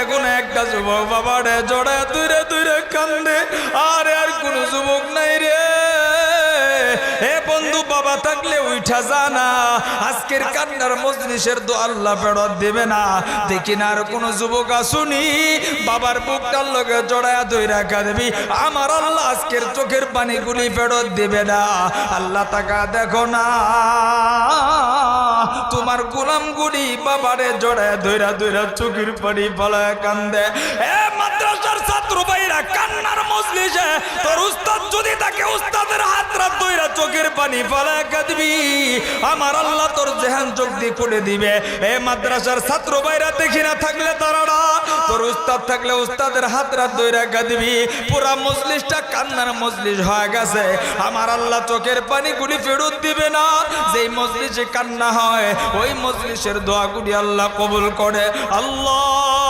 দেখো না একটা যুবক বাবা রে জড়ায় তুই রে কান্দে। আর আর কোন যুবক নাই রে। বাবা থাকলে উঠা জানা। আজকের কান্নার মজলিসের দো আল্লাহ ফেরত দেবে না। দেখি না আর কোন যুবক আসুনি। বাবার বুকটার লগে জড়ায় দইরা কাঁদবি। আমার আল্লাহ আজকের চোখের পানিগুলি ফেরত দেবে না। আল্লাহ তাকা দেখো না। তোমার গোলাম গুলি বাবারে জড়ায় দইরা দইরা চোখের পানি ফলায় কান্দে। এ মাদ্রাসার ছাত্র ভাইরা, কান্নার মজলিসে তোর উস্তাদ যদি তাকে দইরা চোখের পানি ফলায় কাঁদবি। আমার আল্লাহ তোর জেহান চোখ দিয়ে করে দিবে। এ মাদ্রাসার ছাত্র ভাইরা দেখি না থাকলে তারা তোর উস্তাদ থাকলে উস্তাদের হাত রাত দইরা কাঁদবি। পুরা মজলিসটা কান্নার মজলিস হয়ে গেছে। আমার আল্লাহ চোখের পানিগুলি ফেরত দিবে না। যেই মজলিসে কান্না হয়, ওই মজলিসের দোয়াগুলি আল্লাহ কবুল করে। আল্লাহ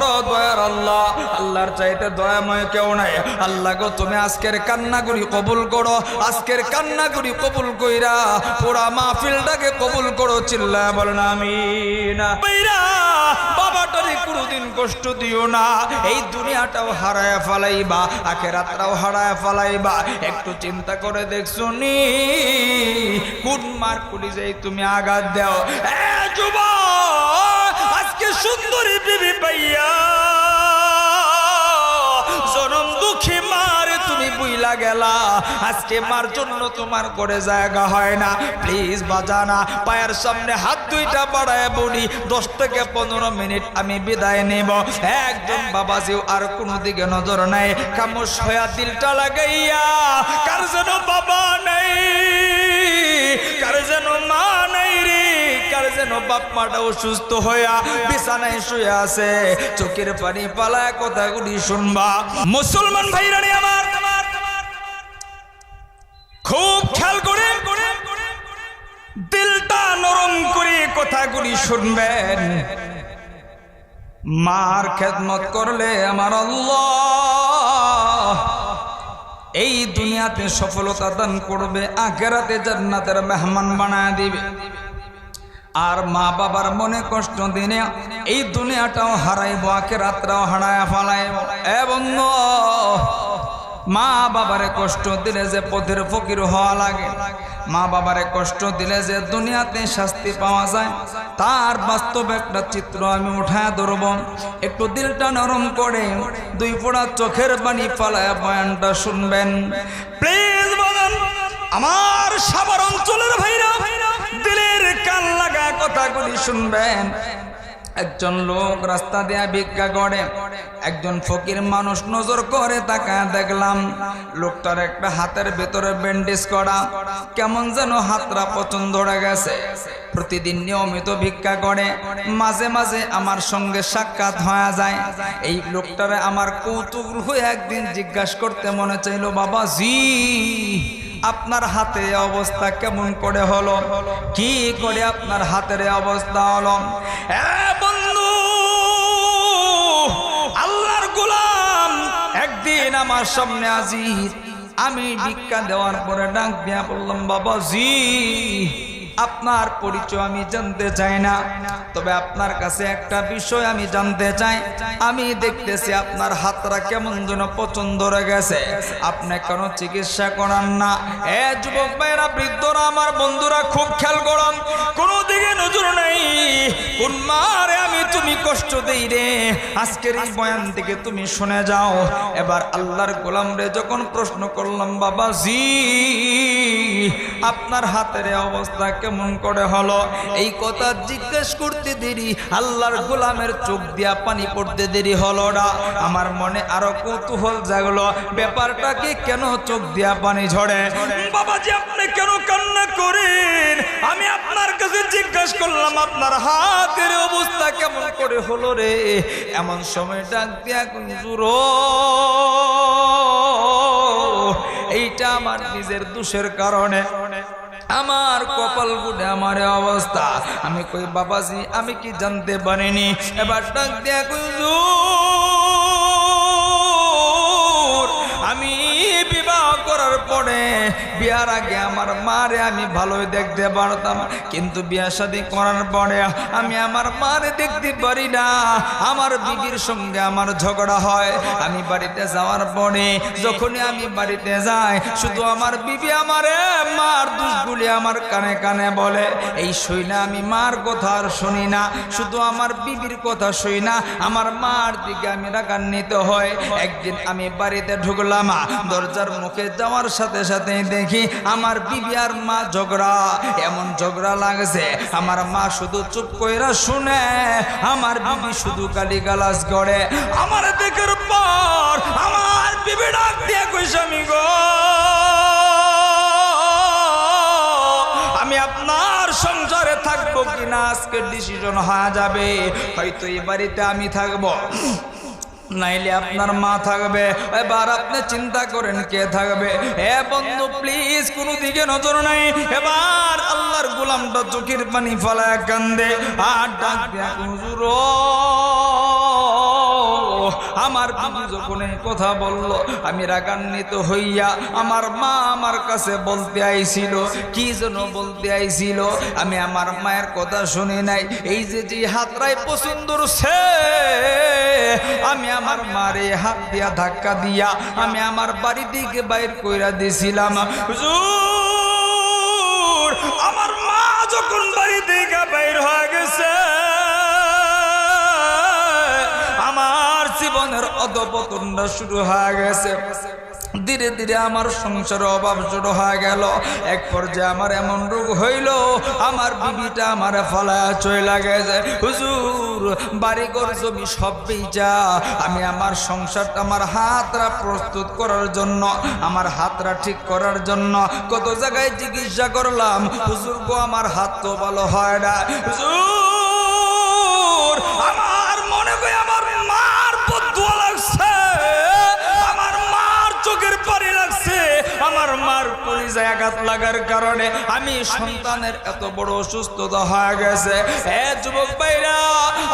বড় দয়ার আল্লাহ। আল্লাহর চাইতে দয়াময় কেউ নাই। আল্লাহ গো, তুমি আজকের কান্নাগুলি কবুল করো। আজকের কান্নাগুলি কবুল কইরা পুরা মাহফিলটাকে কবুল করো, চিল্লায় বলেন আমিন। বাইরা, বাবাটারে কোনোদিন কষ্ট দিও না। এই দুনিয়াটাও হারায় ফালাইবা, আখেরাতটাও হারায় ফালাইবা। একটু চিন্তা করে দেখছ নি? কোন মার পুলিশে তুমি আঘাত দাও। এ যুবা আজকে সুন্দরী বিবি পাইয়া, জনম দুঃখী মার তুমি বুইলা গেলা। আজকে মার জন্য তোমার করে জায়গা হয় না। প্লিজ বাজানা, পায়ের সামনে হাত দুইটা বাড়ায় বলি, দশ থেকে পনেরো মিনিট আমি বিদায় নেব। একজন বাবাজিও আর কোনো দিকে নজর নাই। খামোশ হয়া দিলটা লাগাইয়া, কার যেন বাবা নেই, কার যেন মা নাই যেন বাপ মাটা অসুস্থ হইয়া বিছানায় শুয়ে আছে। চোখের পানি পালায় কথাগুলি শুনবা। মুসলমান ভাইরানি আমার, খুব খেয়াল করে দিলটা নরম করে কথাগুলি শুনবেন। মার খেদমত করলে আমার এই দুনিয়াতে সফলতা দান করবে, আখেরাতে জান্নাতের মেহমান বানায় দিবে। আর মা বাবার মনে কষ্ট দিনে এই দুনিয়াটাও হারাইব, আখেরাতটাও হারায় ফালাইব। এবং মা বাবারে কষ্ট দিলে যে পথের ফকির হওয়া লাগে। মা বাবারে কষ্ট দিলে যে দুনিয়াতে শাস্তি পাওয়া যায়। তার বাস্তব একটা চিত্র আমি উঠায় ধরব। একটু দিলটা নরম করে দুই ফোড়া চোখের বাণী পালায় বয়ানটা শুনবেন। প্লিজ বলেন, আমার সাবার অঞ্চলের ভাইরা কথাগুলি শুনবেন। একজন লোক রাস্তা দেয়া ভিক্ষা করে, একজন ফকির মানুষ নজর করে তাকা দেখলাম, লোকটার একটা হাতের ভেতরে ব্যান্ডেজ করা কেমন যেন হাতরা পছন্দ হয়ে গেছে। প্রতিদিন নিয়মিত ভিক্ষা করে, মাঝে মাঝে আমার সঙ্গে সাক্ষাৎ হয়ে যায়। এই লোকটারে আমার কৌতুক হয়ে একদিন জিজ্ঞাসা করতে মনে চাইলো বাবা জি আপনার হাতে অবস্থা কেমন করে হলো? কি করে আপনার হাতের অবস্থা হলো? বন্ধু, আল্লাহর গোলাম, একদিন আমার সামনে আজিজ আমি ভিক্ষা দেওয়ার পরে ডাক দিয়া বললাম বাবা জি আপনার পরিচয় আমি জানতে চাই না। তবে আপনার কাছে একটা বিষয় আমি জানতে চাই। আমি দেখতেছি আপনার হাতরা কেমন যেন পছন্দ হয়ে গেছে। আপনি কেন চিকিৎসা করান না। এ যুবক ভাইরা বৃদ্ধরা, আমার বন্ধুরা, খুব খেয়াল করান। কোনো দিকে নজর নেই। কোন মারে আমি তুমি কষ্ট দেই রে। আজকের এই বয়ান থেকে তুমি শুনে যাও। এবার আল্লাহর গোলাম রে যখন প্রশ্ন করলাম বাবা জি আপনার হাতের অবস্থা কেমন করে হলো? এই কথা জিজ্ঞেস করতে দেরি আল্লাহর গোলামের চোখ দিয়া পানি পড়তে দেরি হলো না। আমার মনে আরও কৌতূহল জাগলো ব্যাপারটা কি কেন চোখ দিয়া পানি ঝরে? বাবা বাবাজি আপনি কেন কান্না করেন? আমি আপনার কাছে জিজ্ঞেস করলাম আপনার হাতের অবস্থা কেমন করে হলো রে? এমন সময় ডাক দিয়া ও, এইটা আমার নিজের দোষের কারণে। আমার কপাল গুডে আমার অবস্থা। আমি কই, বাবাজি, আমি কি জানতে পারিনি? এবার ডাক দিয়া কই করার পরে বিয়ার আগে আমার মারে আমি ভালোই দেখতে পারতাম। কিন্তু করার পরে আমি আমার মারে দেখতে পারি না। আমার বিবির সঙ্গে আমার ঝগড়া হয়। আমি বাড়িতে যাওয়ার পরে যখনই আমি বাড়িতে যাই, শুধু আমার বিবি আমারে মার দুষগুলি আমার কানে কানে বলে, এই শুই না আমি মার কথা আর শুনি না। শুধু আমার বিবির কথা শুই না, আমার মার দিকে আমি রাগান্বিত হয় একদিন আমি বাড়িতে ঢুকলাম, দরজার মুখে যাওয়ার সাথে সাথে দেখি আমার বিবি আর মা ঝগড়া। এমন ঝগড়া লাগছে, আমার মা শুধু চুপ কইরা শুনে, আমার বিবি শুধু গালি গালাজ করে। আমার দেখার পর আমার বিবি ডাক দিয়ে কইছে, আমি গো, আমি আপনার সংসারে থাকব কিনা? আজকে ডিসিশন হয়ে যাবে। হয়তো এই বাড়িতে আমি থাকব। নাইলে আপনার মা থাকবে। এবার আপনি চিন্তা করেন কে থাকবে। হে বন্ধু প্লিজ কোনো দিকে নজর নাই। এবার আল্লাহর গোলামটা চোখের পানি ফলায় কান্দে। আর ডাক আমার বিবি যখন কথা বলল, আমি রাগান্বিত হইয়া আমার মা আমার কাছে বলতে আইছিল। কি যেন বলতে আইছিল, আমি আমার মায়ের কথা শুনি নাই। এই যে যে হাতরাই পছন্দর সে আমার মারে হাত দিয়া ধাক্কা দিয়া আমি আমার বাড়ি দিকে বাইর কইরা দিছিলাম। আমার মা যখন বাড়ি দিকে বাইর হয়ে গেছে জীবনের অধপতনটা শুরু হয়ে গেছে। ধীরে ধীরে আমার সংসার অভাব শুরু হয়ে গেল। এক পর্যায়ে আমার এমন রোগ হইল, আমার বিবিটা আমার ফলায় চলে গেছে। হুজুর, বাড়িঘর, জমি সব বেচা আমি আমার সংসারটা আমার হাতরা প্রস্তুত করার জন্য, আমার হাতরা ঠিক করার জন্য কত জায়গায় চিকিৎসা করলাম। হুজুর গো, আমার হাত তো ভালো হয় না। হুজুর! পরিচয় আঘাত লাগার কারণে আমি সন্তানের এত বড় অসুস্থতা হয়ে গেছে। এ যুবক ভাইরা,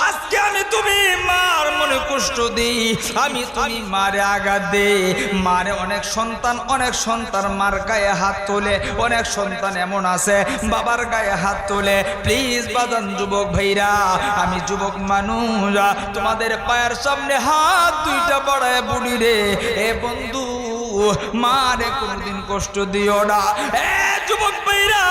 আজকে আমি তুমি মার মনে কষ্ট দিই। আমি তুমি মারে আঘাত দিই। মারে অনেক সন্তান অনেক সন্তান মার গায়ে হাত তোলে। অনেক সন্তান এমন আছে, বাবার গায়ে হাত তোলে। প্লিজ বাদান যুবক ভাইরা, আমি যুবক মানুষ তোমাদের পায়ের সামনে হাত দুইটা বাড়ায় বুড়ি রে। এ বন্ধু মারে কোনদিন কষ্ট দিও না। এ যুবক ভাইরা,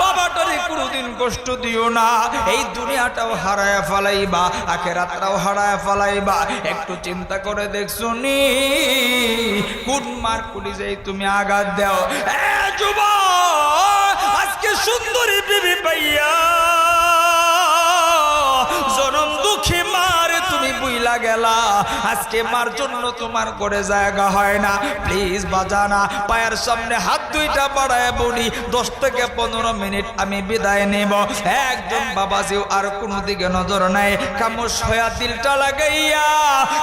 বাবাটারে কোনদিন কষ্ট দিও না। এই দুনিয়াটাও হারায় ফেলাইবা, আখেরাতটাও হারায় ফেলাইবা। একটু চিন্তা করে দেখছ নি, কোন মার যাই তুমি আঘাত দাও। এ যুবক, আজকে সুন্দরী বিবি পাইয়া বুইলা গেলা। আজকে মার জন্য তোমার করে জায়গা হয় না। প্লিজ বাজানা, পায়ের সামনে হাত দুইটা বাড়ায় বলি, দশ থেকে পনেরো মিনিট আমি বিদায় নেব। একজন বাবাজিও আর কোনো দিকে নজর নাই। খামোশ হইয়া দিলটা লাগাইয়া,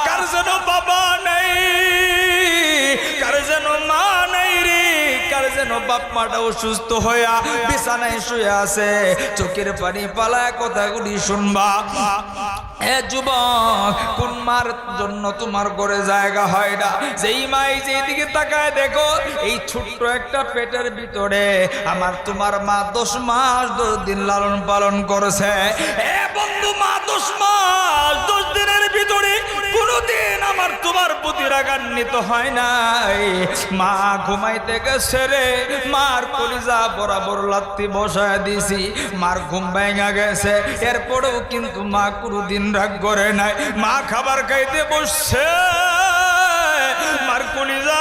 কার যেন বাবা নেই, কার যেন মা নাই রে? কার যেন বাপ মাটা অসুস্থ হইয়া বিছানায় শুয়ে আছে। চোখের পানি পালায় কথাগুলি শুনবা। এ যুবক, কোন মার জন্য তোমার জায়গা হয় না? যেই মাই তাকায় দেখো, এই ছোট্ট একটা পেটের ভিতরে আমার তোমার মা দশ মাস দশ দিন লালন পালন করেছে। এ বন্ধু মা, দশ মাস দশ দিনের ভিতরে কোনোদিন আমার তোমার প্রতি রাগান্বিত হয় নাই, মা ঘুমাইতে গেছে রে, মার কলিজা বরাবর লাত্তি বসায় দিছি, মার ঘুম ভেঙা গেছে, এরপরেও কিন্তু মা কোনোদিন রাগ করে নাই, মা খাবার খাইতে বসছে, মার কলিজা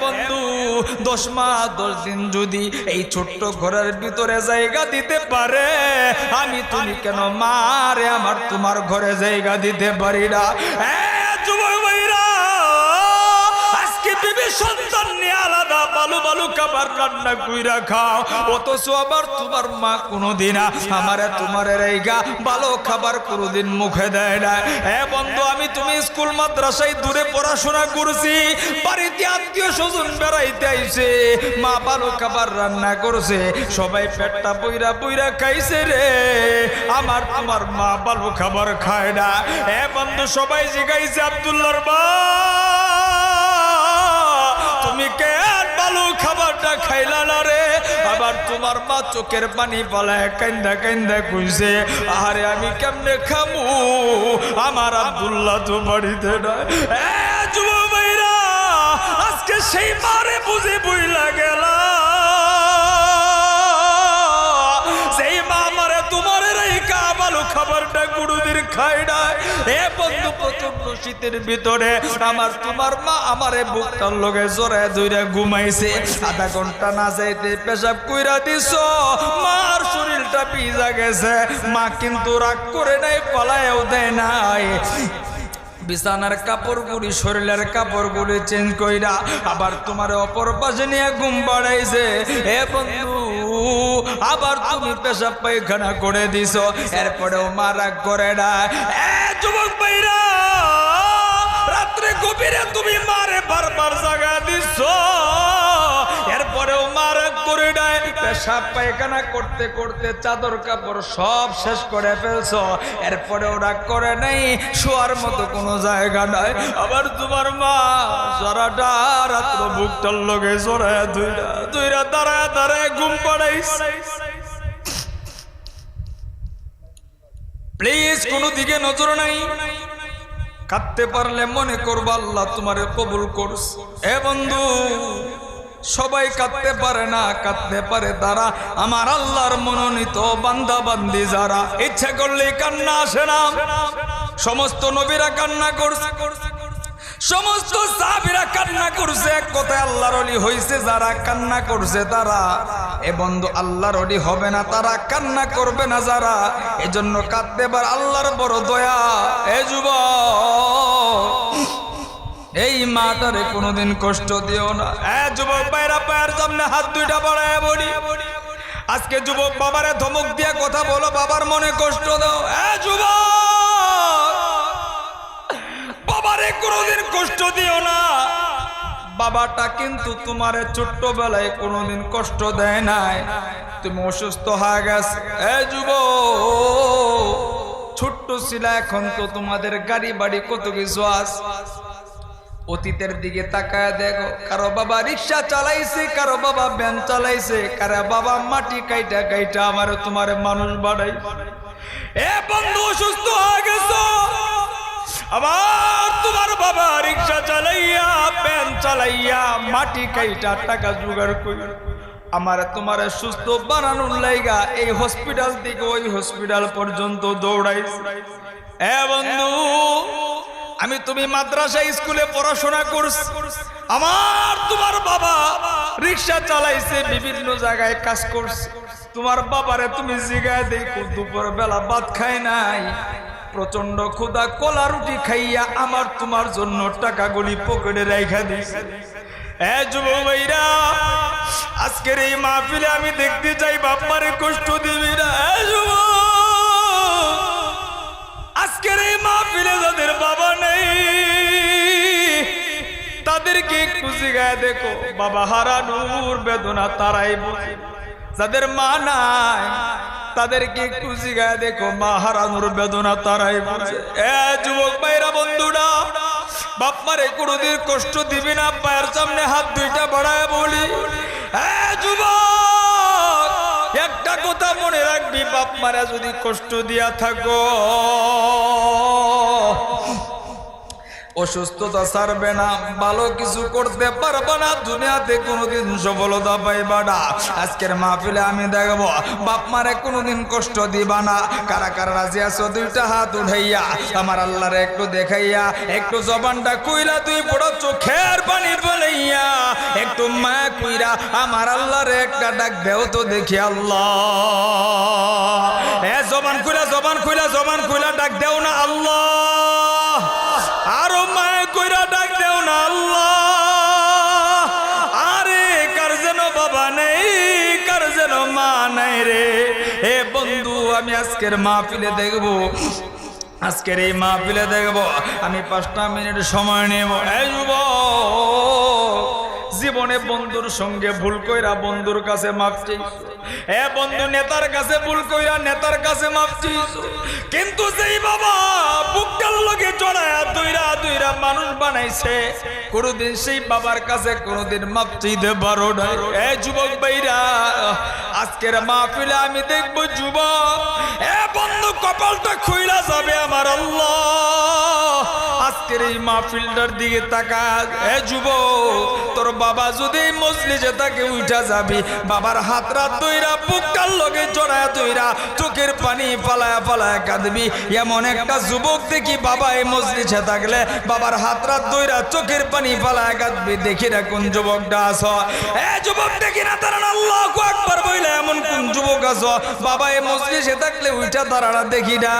বন্ধু, দশ দশ দিন যদি এই ছোট্ট ঘরের ভিতরে জায়গা দিতে পারে, আমি তুমি কেন মারে আমার তোমার ঘরে জায়গা দিতে পারি না। এ ভালো ভালো খাবার রান্না কইরা খাও। অথচ আবার তোমার মা কোনোদিন আমারে তোমার রেগা ভালো খাবার কোনোদিন মুখে দেয় না। এ বন্ধু, আমি তুমি স্কুল, মাদ্রাসায় দূরে পড়াশোনা করছি, বাড়িতে আত্মীয় স্বজন বেড়াইতে আইছে, মা ভালো খাবার রান্না করছে, সবাই পেটটা বইরা বইরা খাইছে রে, আমার তোমার মা ভালো খাবার খায় না। এ বন্ধু, সবাই জিগাইছে আব্দুল্লাহর মা খাবারটা খাইলা না রে। আবার তোমার মা চোখের পানি পালায় কান্দা কান্দা কইছে আরে আমি কেমনে খামু? আমার আব্দুল্লাহ তো বাড়িতে নয় যুব ভাইরা, আজকে সেই মারে বুঝে বুঝলা গেলা। খাবারটা গুরুদের খায় না এ বন্ধু, প্রচণ্ড শীতের ভিতরে আমার তোমার মা আমারে বুকটার লগে জোরে ঘুমাইছে। আধা ঘণ্টা না যাইতে পেশাব কইরা মার শরীরটা ভিজা গেছে। মা কিন্তু রাগ করে নাই, পলায়ও দেয় নাই। বিছানার কাপড়গুলি, শরীরের কাপড়গুলি চেঞ্জ কইরা আবার তোমার অপর পাশে নিয়ে ঘুম বাড়াইছে। হে বন্ধু আবার তুমি পেশাব পায়খানা করে দিছ, এরপরেও মারা করে না। যুবক ভাইরা, রাত্রে গভীরে তুমি মারে বারবার জাগা দিছ। করে নাই পেশাব পায়খানা করতে করতে চাদর কাপড় সব শেষ করে ফেলছ। এরপরে ওরা করে নাই, শোয়ার মতো কোনো জায়গা নাই। আবার তোমার মা জরাটা রাত্র বুকটার লগে জড়ায় দুইরা দুইরা দাঁড়ায় দাঁড়ায় ঘুম পড়াইস প্লিজ কোনো দিকে নজর নাই। কাঁদতে পারলে মনে করব আল্লাহ তোমারে কবুল করস এ বন্ধু সবাই কাঁদতে পারে না, কাঁদতে পারে তারা। আমার আল্লাহর মনোনীত বান্দা, বান্দি যারা, ইচ্ছা করলে কান্না আসে না। সমস্ত নবীরা কান্না করছে। সমস্ত সাহাবীরা কান্না করছে। এক কথায় আল্লাহর অলি হইছে, যারা কান্না করছে তারা। এ বন্ধু, আল্লাহর অলি হবে না, তারা কান্না করবে না যারা। এজন্য কাঁদতে পার আল্লাহর বড় দয়া। এ যুবক! এই মাটারে কোনোদিন কষ্ট দিও না। এ যুবক বাইরা পায়ের সামনে হাত দুইটা বাড়ায় বলি। আজকে যুবক বাবারে ধমক দিয়ে কথা বলো বাবার মনে কষ্ট দাও। এ যুবক! বাবারে কোনোদিন কষ্ট দিও না। বাবাটা কিন্তু তোমার ছোট্টবেলায় কোনোদিন কষ্ট দেয় নাই। তুমি অসুস্থ হয়ে গেছে। এ যুব ছোট্ট ছিল এখন তো তোমাদের গাড়ি বাড়ি কত কিছু আস অতীতের দিকে তাকায় দেখো, কারও বাবা রিক্সা চালাইছে, কারও বাবা ভ্যান চালাইছে, কারও বাবা মাটি কাইটা কাইটা আমার তোমার মানুষ বাড়াই। এ বন্ধু, অসুস্থ হয়ে গেছো? আবার তোমার বাবা রিক্সা চালাইয়া প্যান চালাইয়া, মাটি কাইটা টাকা জোগাড় করি আমার তোমার সুস্থ বানানোর লাইগা এই হসপিটাল থেকে ওই হসপিটাল পর্যন্ত দৌড়াই এ বন্ধু আমি তুমি মাদ্রাসা স্কুলে পড়াশোনা করছি। আমার তোমার বাবা রিক্সা চালাইছে, বিভিন্ন জায়গায় কাজ করছে। তোমার বাবারে তুমি জিগায় দেখো দুপুর বেলা ভাত খায় নাই। প্রচণ্ড ক্ষুদা কলা রুটি খাইয়া আমার তোমার জন্য টাকাগুলি পকেটে রেখা দিছে। যুব ভাইরা, আজকের এই মাহফিলে আমি দেখতে চাই বাপ্পারে কষ্ট দিবি না। যুবক! আজকের এই মাহফিলে যাদের বাবা নেই, তাদেরকে একটু জিগায় দেখো। বাবা হারানোর বেদনা তারাই বোঝে যাদের মা নাই, তাদেরকে একটু জিগায় দেখো। মা হারানোর বেদনা তারাই বোঝে এ যুবক ভাইরা, বন্ধুরা, বাপ মারে কোনোদিন কষ্ট দিবি না, পায়ের সামনে হাত দুইটা বাড়ায় বলি। এ যুবক! একটা কথা মনে রাখবি বাপ মারা যদি কষ্ট দিয়া থাকো। অসুস্থতা ছাড়বে না, ভালো কিছু করতে পারবে না, দুনিয়াতে কোনোদিন সফলতা পাইবা না। আজকের মাহফিলে আমি দেখব, বাপ মারে কোনোদিন কষ্ট দিবা না। কারা কারা রাজি আছো, দুইটা হাত উঠাইয়া, আমার আল্লাহরে একটু দেখাইয়া, একটু জবানটা কুইলা তুই বড় চোখের পানি বলাইয়া একটু মায়া কুইরা আমার আল্লাহরে একটা ডাক দেও তো দেখি আল্লাহ। এ জবান খুলা জবান খুলা জবান খুলা ডাক দেও না আল্লাহ। কইরা ডাক দেও না আল্লাহ। আরে, কার যেন বাবা নেই, কার যেন মা নাই রে। হে বন্ধু, আমি আজকের মাহফিলে দেখব। আজকের এই মাহফিলে দেখব। আমি পাঁচটা মিনিট সময় নেব। এই যুবক। জীবনে বন্ধুর সঙ্গে ভুল কইরা বন্ধুর কাছে মাপ চাইছো। এ বন্ধু, নেতার কাছে ভুল কইরা নেতার কাছে মাপ চাইছো। কিন্তু যেই বাবা বুকটার লগে চড়ায়া দুইরা দুইরা মানুষ বানাইছে, কোনোদিন সেই বাবার কাছে কোনোদিন মাপ চাইতে পারো না এ যুবক ভাইরা, আজকের মাহফিলে আমি দেখব যুবক, এ বন্ধু কপালটা খুইলা যাবে আমার আল্লাহ। আজকের এই মাহফিলটার দিকে তাকা এ যুবক, তোর বাবা যদি এই মসজিদে তাকে উঠা যাবি, বাবার হাত রাত দইরা বুকটার লগে জড়ায় দইরা চোখের পানি পালায়া পালায়া কাঁদবি। এমন একটা যুবক দেখি বাবা এই মসজিদে থাকলে, বাবার হাত রাত দইরা চোখের পানি পালায়া কাঁদবি। দেখি না কোন যুবকটা আস এ যুবক, দেখি না তারা একবার বইলে এমন কোন যুবক আস বাবা এই মসজিদে থাকলে উঠা তারা দেখি না।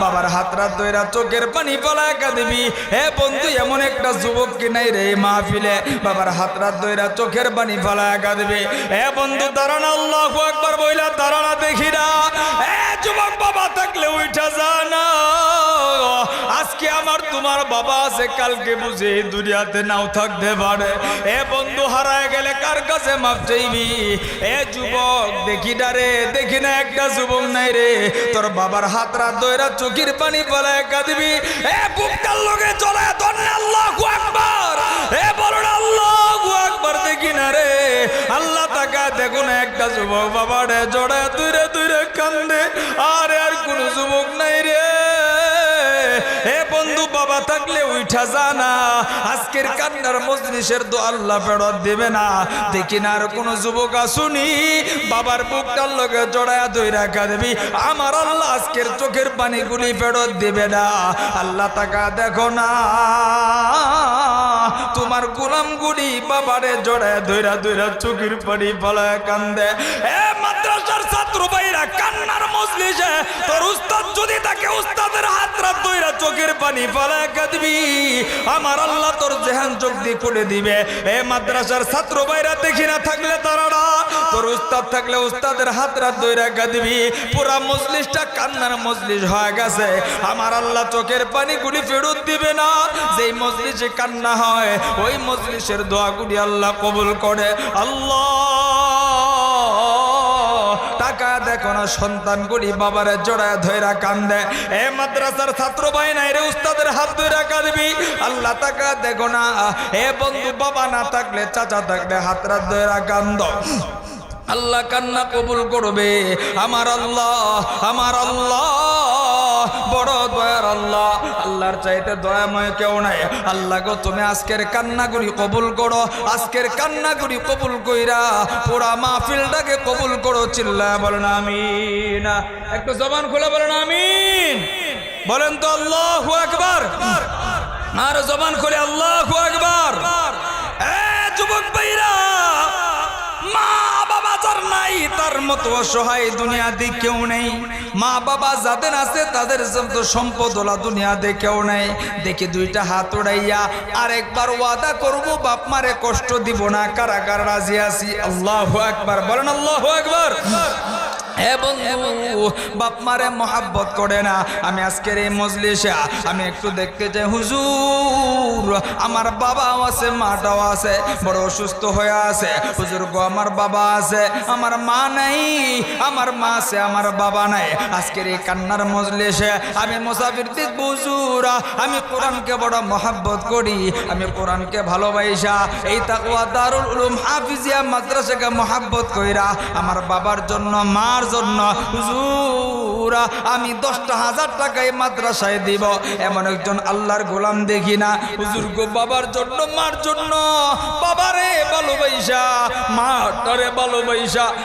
বাবার হাত রাত দইরা চোখের পানি পালায়া কাঁদবি। হে বন্ধু, এমন একটা যুবক কি নাই রে মাহফিলে? বাবার হাত রাত দইরা চোখের পানি ফালায়া কাঁদবে হে বন্ধু, দাঁড়ানা, আল্লাহ একবার বইলা দাঁড়ানা দেখি না। হে যুবক বাবা থাকলে উঠা যা না। আজকে আমার তোমার বাবা আছে, কালকে বুঝে দুনিয়াতে নাও থাকতে পারে। এ বন্ধু, হারায় গেলে কার কাছে চাইবি? এ যুবক, দেখি না রে, দেখি না একটা যুবক নাই রে। তোর বাবার হাত রাত দইরা চোখের পানি পালায় কাঁদবি এ বুকটার লগে চলায় ধন্য আল্লাহ আকবার। এ বলুন, আল্লাহ আকবার দেখি না রে। আল্লাহ তাকা দেখুন একটা যুবক বাবা রে জড়ায় তুইরে তুইরে কান্দে। আর আর কোন যুবক নাই রে। হে বন্ধু, বাবা থাকলে উঠা জানা আজকের কান্নার মজলিসের দো আল্লাহ ফেরত দেবে না। দেখি না আর কোন যুবক আসুনি। বাবার বুকটার লগে জড়ায়া দই রাখা দেবি। আমার আল্লাহ আজকের চোখের পানিগুলি ফেরত দেবে না। আল্লাহ তাকা দেখো না। তোমার গোলামগুলি বাবারে জড়ায় ধৈরা ধৈরা চোখের পানি পালায় কান্দে। এ মাদ্রাসার কান্নার মজলিসে, তোর উস্তাদ যদি তাকে উস্তাদের হাত রাত ধৈরা চোখের পানি পালায় কাঁদবি, আমার আল্লাহ তোর জেহান চোখ দিয়ে খুলে দিবে। এ মাদ্রাসার ছাত্র দেখি না থাকলে তারা তোর উস্তাদ থাকলে উস্তাদের হাত রাত ধৈরা কাঁদবি। পুরা মজলিসটা কান্নার মজলিস হয়ে গেছে। আমার আল্লাহ চোখের পানিগুলি ফেরত দিবে না। যেই মজলিসে কান্না হয়, ওই মজলিসের দোয়াগুলি আল্লাহ কবুল করে। আল্লাহ টাকা দেখো না সন্তানগুলি বাবারে জড়ায় ধৈরা কান্দে। এ মাদ্রাসার ছাত্র ভাই নাই রে, উস্তাদের হাত ধৈরা কাঁদবি। আল্লাহ টাকা দেখো না এ বন্ধু বাবা না থাকলে চাচা থাকলে হাত রাত ধৈরা কান্দ। আল্লাহ কান্না কবুল করবে। আমার আল্লাহ আমার আল্লাহ। বড় দয়ার আল্লাহ। আল্লাহর চাইতে দয়াময় কেউ নাই। আল্লাহ গো, তুমি আজকের কান্নাগুলি কবুল করো। আজকের কান্নাগুলি কবুল কইরা পুরা মাহফিলটাকে কবুল করো চিল্লা বলেন আমিন। একটু জবান খুলে বলেন আমিন। বলেন তো আল্লাহ আকবার। আর জবান খুলে আল্লাহ আকবার। এ যুবক নাই, তার মতো অসহায় দুনিয়াতে কেউ নেই। মা বাবা যাদের আছে, তাদের তো সম্পদ ওলা দুনিয়াতে কেউ নেই। দেখি দুইটা হাত উড়াইয়া আরেকবার ওয়াদা করব, বাপ মারে কষ্ট দিব না কারা কারা রাজি আছি। আল্লাহ একবার বলেন আল্লাহ একবার হে বন্ধু করে না। আমি আজকের এই মজলিসে, আমি একটু দেখতে চাই, হুজুর, আমার বাবাও আছে, মাটাও আছে, বড় অসুস্থ হয়ে আছে। হুজুর গো, আমার বাবা আছে, আমার মা নাই, আমার মা আছে, আমার বাবা নাই। আজকের এই কান্নার মজলিসে, আমি মুসাফির দিক হুজুর, আমি কোরআনকে বড় মহাব্বত করি, আমি কোরআনকে ভালোবাসা এই তাকওয়া দারুল উলুম হাফিজিয়া মাদ্রাসাকে মহাব্বত কইরা, আমার বাবার জন্য মার জন্য, হুজুর, আমি দশটা হাজার টাকায় মাদ্রাসায় দিব। এমন একজন আল্লাহর গোলাম দেখি না। হুজুর গো, বাবার জন্য, মার জন্য। বাবারে ভালোবাসা মাটারে ভালোবাসা